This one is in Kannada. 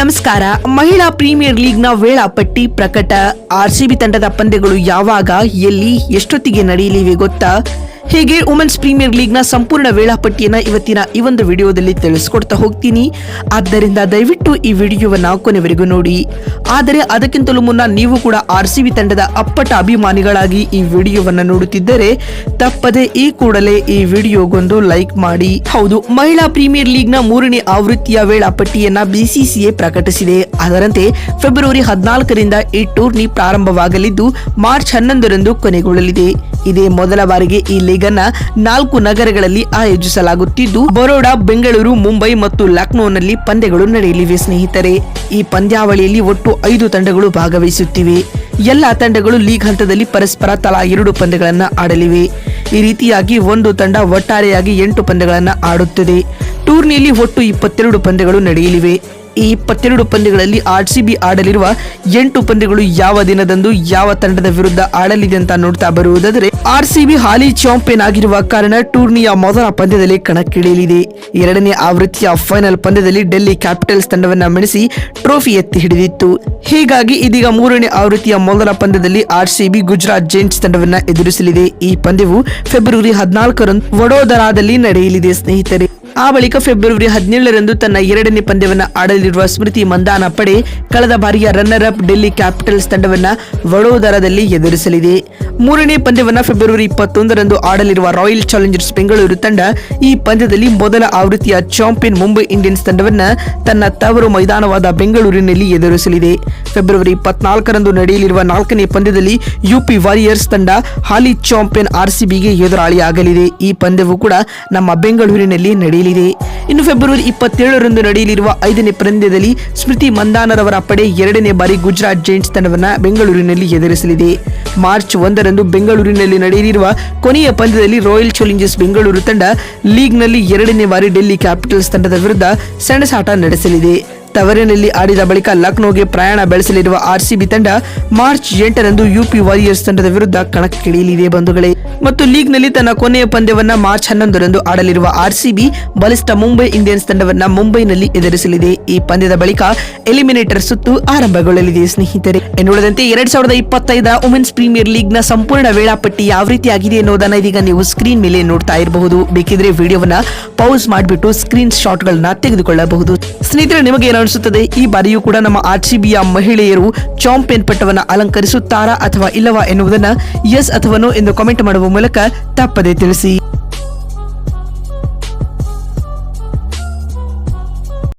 ನಮಸ್ಕಾರ. ಮಹಿಳಾ ಪ್ರೀಮಿಯರ್ ಲೀಗ್ನ ವೇಳಾಪಟ್ಟಿ ಪ್ರಕಟ. ಆರ್ಸಿಬಿ ತಂಡದ ಪಂದ್ಯಗಳು ಯಾವಾಗ ಎಲ್ಲಿ ಎಷ್ಟೊತ್ತಿಗೆ ನಡೆಯಲಿವೆ ಗೊತ್ತಾ? ಹೀಗೆ ವುಮೆನ್ಸ್ ಪ್ರೀಮಿಯರ್ ಲೀಗ್ನ ಸಂಪೂರ್ಣ ವೇಳಾಪಟ್ಟಿಯನ್ನ ಇವತ್ತಿನ ಈ ಒಂದು ವಿಡಿಯೋದಲ್ಲಿ ತಿಳಿಸ್ಕೊಡ್ತಾ ಹೋಗ್ತೀನಿ. ಆದ್ದರಿಂದ ದಯವಿಟ್ಟು ಈ ವಿಡಿಯೋವನ್ನ ಕೊನೆವರೆಗೂ ನೋಡಿ. ಆದರೆ ಅದಕ್ಕಿಂತಲೂ ಮುನ್ನ ನೀವು ಕೂಡ ಆರ್ ಸಿ ತಂಡದ ಅಪ್ಪಟ ಅಭಿಮಾನಿಗಳಾಗಿ ಈ ವಿಡಿಯೋವನ್ನ ನೋಡುತ್ತಿದ್ದರೆ ತಪ್ಪದೆ ಈ ಕೂಡಲೇ ಈ ವಿಡಿಯೋಗೊಂದು ಲೈಕ್ ಮಾಡಿ. ಹೌದು, ಮಹಿಳಾ ಪ್ರೀಮಿಯರ್ ಲೀಗ್ನ ಮೂರನೇ ಆವೃತ್ತಿಯ ವೇಳಾಪಟ್ಟಿಯನ್ನ ಬಿಸಿಸಿಎ ಪ್ರಕಟಿಸಿದೆ. ಅದರಂತೆ ಫೆಬ್ರವರಿ ಹದಿನಾಲ್ಕರಿಂದ ಈ ಟೂರ್ನಿ ಪ್ರಾರಂಭವಾಗಲಿದ್ದು ಮಾರ್ಚ್ ಹನ್ನೊಂದರಂದು ಕೊನೆಗೊಳ್ಳಲಿದೆ. ಇದೇ ಮೊದಲ ಬಾರಿಗೆ ಈ ಲೀಗ್ ಅನ್ನ ನಾಲ್ಕು ನಗರಗಳಲ್ಲಿ ಆಯೋಜಿಸಲಾಗುತ್ತಿದ್ದು, ಬರೋಡಾ, ಬೆಂಗಳೂರು, ಮುಂಬೈ ಮತ್ತು ಲಕ್ನೋನಲ್ಲಿ ಪಂದ್ಯಗಳು ನಡೆಯಲಿವೆ ಸ್ನೇಹಿತರೆ. ಈ ಪಂದ್ಯಾವಳಿಯಲ್ಲಿ ಒಟ್ಟು ಐದು ತಂಡಗಳು ಭಾಗವಹಿಸುತ್ತಿವೆ. ಎಲ್ಲಾ ತಂಡಗಳು ಲೀಗ್ ಹಂತದಲ್ಲಿ ಪರಸ್ಪರ ತಲಾ ಎರಡು ಪಂದ್ಯಗಳನ್ನು ಆಡಲಿವೆ. ಈ ರೀತಿಯಾಗಿ ಒಂದು ತಂಡ ಒಟ್ಟಾರೆಯಾಗಿ ಎಂಟು ಪಂದ್ಯಗಳನ್ನು ಆಡುತ್ತದೆ. ಟೂರ್ನಿಯಲ್ಲಿ ಒಟ್ಟು ಇಪ್ಪತ್ತೆರಡು ಪಂದ್ಯಗಳು ನಡೆಯಲಿವೆ. ಈ ಇಪ್ಪತ್ತೆರಡು ಪಂದ್ಯಗಳಲ್ಲಿ ಆರ್ ಸಿ ಬಿ ಆಡಲಿರುವ ಎಂಟು ಪಂದ್ಯಗಳು ಯಾವ ದಿನದಂದು ಯಾವ ತಂಡದ ವಿರುದ್ಧ ಆಡಲಿದೆ ಅಂತ ನೋಡ್ತಾ ಬರುವುದಾದರೆ, ಆರ್ ಸಿ ಬಿ ಹಾಲಿ ಚಾಂಪಿಯನ್ ಆಗಿರುವ ಕಾರಣ ಟೂರ್ನಿಯ ಮೊದಲ ಪಂದ್ಯದಲ್ಲಿ ಕಣಕ್ಕಿಳಿಯಲಿದೆ. ಎರಡನೇ ಆವೃತ್ತಿಯ ಫೈನಲ್ ಪಂದ್ಯದಲ್ಲಿ ಡೆಲ್ಲಿ ಕ್ಯಾಪಿಟಲ್ಸ್ ತಂಡವನ್ನ ಮಣಿಸಿ ಟ್ರೋಫಿ ಎತ್ತಿ ಹಿಡಿದಿತ್ತು. ಹೀಗಾಗಿ ಇದೀಗ ಮೂರನೇ ಆವೃತ್ತಿಯ ಮೊದಲ ಪಂದ್ಯದಲ್ಲಿ R C B Gujarat Giants ತಂಡವನ್ನ ಎದುರಿಸಲಿದೆ. ಈ ಪಂದ್ಯವು ಫೆಬ್ರವರಿ ಹದಿನಾಲ್ಕರಂದು ವಡೋದರಾದಲ್ಲಿ ನಡೆಯಲಿದೆ, ಸ್ನೇಹಿತರೆ. ಆ ಬಳಿಕ ಫೆಬ್ರವರಿ ಹದಿನೇಳರಂದು ತನ್ನ ಎರಡನೇ ಪಂದ್ಯವನ್ನು ಆಡಲಿರುವ ಸ್ಮೃತಿ ಮಂದಾನ ಪಡೆ ಕಳೆದ ಬಾರಿಯ ರನ್ನರ್ ಅಪ್ ಡೆಲ್ಲಿ ಕ್ಯಾಪಿಟಲ್ಸ್ ತಂಡವನ್ನು ವಡೋದರದಲ್ಲಿ ಎದುರಿಸಲಿದೆ. ಮೂರನೇ ಪಂದ್ಯವನ್ನು ಫೆಬ್ರವರಿ ಇಪ್ಪತ್ತೊಂದರಂದು ಆಡಲಿರುವ ರಾಯಲ್ ಚಾಲೆಂಜರ್ಸ್ ಬೆಂಗಳೂರು ತಂಡ ಈ ಪಂದ್ಯದಲ್ಲಿ ಮೊದಲ ಆವೃತ್ತಿಯ ಚಾಂಪಿಯನ್ ಮುಂಬೈ ಇಂಡಿಯನ್ಸ್ ತಂಡವನ್ನು ತನ್ನ ತವರು ಮೈದಾನವಾದ ಬೆಂಗಳೂರಿನಲ್ಲಿ ಎದುರಿಸಲಿದೆ. ಫೆಬ್ರವರಿ ಇಪ್ಪತ್ನಾಲ್ಕರಂದು ನಡೆಯಲಿರುವ ನಾಲ್ಕನೇ ಪಂದ್ಯದಲ್ಲಿ ಯುಪಿ ವಾರಿಯರ್ಸ್ ತಂಡ ಹಾಲಿ ಚಾಂಪಿಯನ್ ಆರ್ಸಿಬಿಗೆ ಎದುರಾಳಿಯಾಗಲಿದೆ. ಈ ಪಂದ್ಯವು ಕೂಡ ನಮ್ಮ ಬೆಂಗಳೂರಿನಲ್ಲಿ ನಡೆಯಲಿದೆ. ಇನ್ನು ಫೆಬ್ರವರಿ ಇಪ್ಪತ್ತೇಳರಂದು ನಡೆಯಲಿರುವ ಐದನೇ ಪಂದ್ಯದಲ್ಲಿ ಸ್ಮೃತಿ ಮಂದಾನರವರ ಪಡೆ ಎರಡನೇ ಬಾರಿ ಗುಜರಾತ್ ಜೈಂಟ್ಸ್ ತಂಡವನ್ನು ಬೆಂಗಳೂರಿನಲ್ಲಿ ಎದುರಿಸಲಿದೆ. ಮಾರ್ಚ್ ಒಂದರಂದು ಬೆಂಗಳೂರಿನಲ್ಲಿ ನಡೆಯಲಿರುವ ಕೊನೆಯ ಪಂದ್ಯದಲ್ಲಿ ರಾಯಲ್ ಚಾಲೆಂಜರ್ಸ್ ಬೆಂಗಳೂರು ತಂಡ ಲೀಗ್ನಲ್ಲಿ ಎರಡನೇ ಬಾರಿ ಡೆಲ್ಲಿ ಕ್ಯಾಪಿಟಲ್ಸ್ ತಂಡದ ವಿರುದ್ಧ ಸೆಣಸಾಟ ನಡೆಸಲಿದೆ. ತವರಿನಲ್ಲಿ ಆಡಿದ ಬಳಿಕ ಲಕ್ನೋಗೆ ಪ್ರಯಾಣ ಬೆಳೆಸಲಿರುವ ಆರ್ಸಿಬಿ ತಂಡ ಮಾರ್ಚ್ ಎಂಟರಂದು ಯುಪಿ ವಾರಿಯರ್ಸ್ ತಂಡದ ವಿರುದ್ಧ ಕಣಕ್ಕಿಳಿಯಲಿದೆ ಬಂಧುಗಳೇ. ಮತ್ತು ಲೀಗ್ನಲ್ಲಿ ತನ್ನ ಕೊನೆಯ ಪಂದ್ಯವನ್ನ ಮಾರ್ಚ್ ಹನ್ನೊಂದರಂದು ಆಡಲಿರುವ ಆರ್ಸಿಬಿ ಬಲಿಷ್ಠ ಮುಂಬೈ ಇಂಡಿಯನ್ಸ್ ತಂಡವನ್ನ ಮುಂಬೈನಲ್ಲಿ ಎದುರಿಸಲಿದೆ. ಈ ಪಂದ್ಯದ ಬಳಿಕ ಎಲಿಮಿನೇಟರ್ ಸುತ್ತು ಆರಂಭಗೊಳ್ಳಲಿದೆ. ಸ್ನೇಹಿತರೆ ಎನ್ನುವುದಂತೆ ಎರಡ್ ಸಾವಿರದ ಇಪ್ಪತ್ತೈದ ವುಮೆನ್ಸ್ ಪ್ರೀಮಿಯರ್ ಲೀಗ್ನ ಸಂಪೂರ್ಣ ವೇಳಾಪಟ್ಟಿ ಯಾವ ರೀತಿ ಆಗಿದೆ ಅನ್ನೋದನ್ನ ಇದೀಗ ನೀವು ಸ್ಕ್ರೀನ್ ಮೇಲೆ ನೋಡ್ತಾ ಇರಬಹುದು. ಬೇಕಿದ್ರೆ ವಿಡಿಯೋವನ್ನ ಪೌಸ್ ಮಾಡಿಬಿಟ್ಟು ಸ್ಕ್ರೀನ್ ಶಾಟ್ ಗಳನ್ನ ತೆಗೆದುಕೊಳ್ಳಬಹುದು. ಸ್ನೇಹಿತರೆ, ನಿಮಗೆ ಏನು ಅನಿಸುತ್ತದೆ ಈ ಬಾರಿಯೂ ಕೂಡ ನಮ್ಮ ಆರ್ ಸಿ ಮಹಿಳೆಯರು ಚಾಂಪಿಯನ್ ಪಟ್ಟವನ್ನು ಅಲಂಕರಿಸುತ್ತಾರಾ ಅಥವಾ ಇಲ್ಲವಾ ಎನ್ನುವುದನ್ನು ಎಸ್ ಅಥವಾ ನೋ ಎಂದು ಕಾಮೆಂಟ್ ಮಾಡುವ ಮೂಲಕ ತಪ್ಪದೆ ತಿಳಿಸಿ.